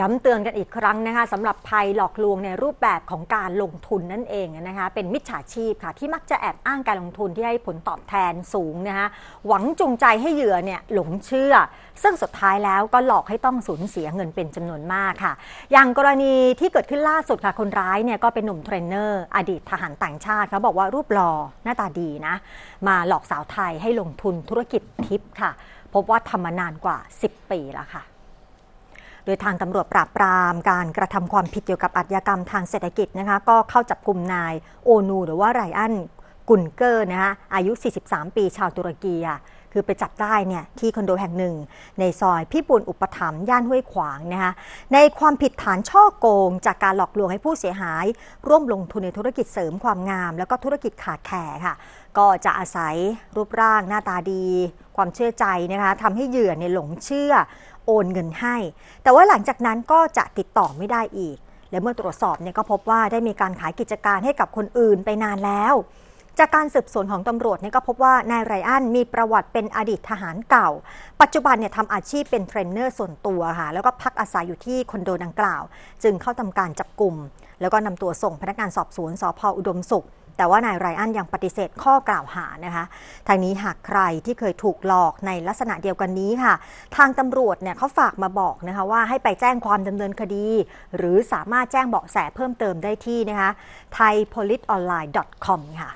ย้ำเตือนกันอีกครั้งนะคะสำหรับภัยหลอกลวงในรูปแบบของการลงทุนนั่นเองนะคะเป็นมิจฉาชีพค่ะที่มักจะแอบอ้างการลงทุนที่ให้ผลตอบแทนสูงนะคะหวังจูงใจให้เหยื่อเนี่ยหลงเชื่อ ซึ่งสุดท้ายแล้วก็หลอกให้ต้องสูญเสียเงินเป็นจำนวนมากค่ะ อย่างกรณีที่เกิดขึ้นล่าสุดค่ะคนร้ายเนี่ยก็เป็นหนุ่มเทรนเนอร์อดีตทหารต่างชาติเขาบอกว่ารูปหล่อหน้าตาดีนะมาหลอกสาวไทยให้ลงทุนธุรกิจทิปค่ะ พบว่าทำมานานกว่า 10 ปีแล้วค่ะ โดยทางตำรวจปราบปรามการกระทำความผิดเกี่ยวกับอาชญากรรมทางเศรษฐกิจนะคะก็เข้าจับกลุ่มนายโอนู หรือว่าไรอันกุนเกอร์นะคะอายุ 43 ปีชาวตุรกี คือไปจับได้เนี่ยที่คอนโดแห่งหนึ่ง ในซอยพิบูลอุปถัมภ์ย่านห้วยขวางนะคะในความผิดฐานช่อโกง จากการหลอกลวงให้ผู้เสียหาย ร่วมลงทุนในธุรกิจเสริมความงาม แล้วก็ธุรกิจขาดแคลร์ค่ะ ก็จะอาศัยรูปร่างหน้าตาดี ความเชื่อใจนะคะทำให้เหยื่อเนี่ยหลงเชื่อโอนเงินให้ แต่ว่าหลังจากนั้นก็จะติดต่อไม่ได้อีก และเมื่อตรวจสอบเนี่ยก็พบว่าได้มีการขายกิจการให้กับคนอื่นไปนานแล้ว จากการสืบสวนของตำรวจเนี่ยก็พบว่านายไรอันมีประวัติเป็นอดีตทหารเก่า ปัจจุบันเนี่ยทำอาชีพเป็นเทรนเนอร์ส่วนตัวค่ะแล้วก็พักอาศัยอยู่ที่คอนโดดังกล่าว จึงเข้าทำการจับกลุ่ม แล้วก็นำตัวส่งพนักงานสอบสวนสพอุดมสุขแต่ว่านายไรอันยังปฏิเสธข้อกล่าวหานะคะ ทางนี้หากใครที่เคยถูกหลอกในลักษณะเดียวกันนี้ค่ะ ทางตำรวจเนี่ยเขาฝากมาบอกนะคะว่าให้ไปแจ้งความดำเนินคดี หรือสามารถแจ้งเบาะแสเพิ่มเติมได้ที่นะคะ thaipoliceonline.com ค่ะ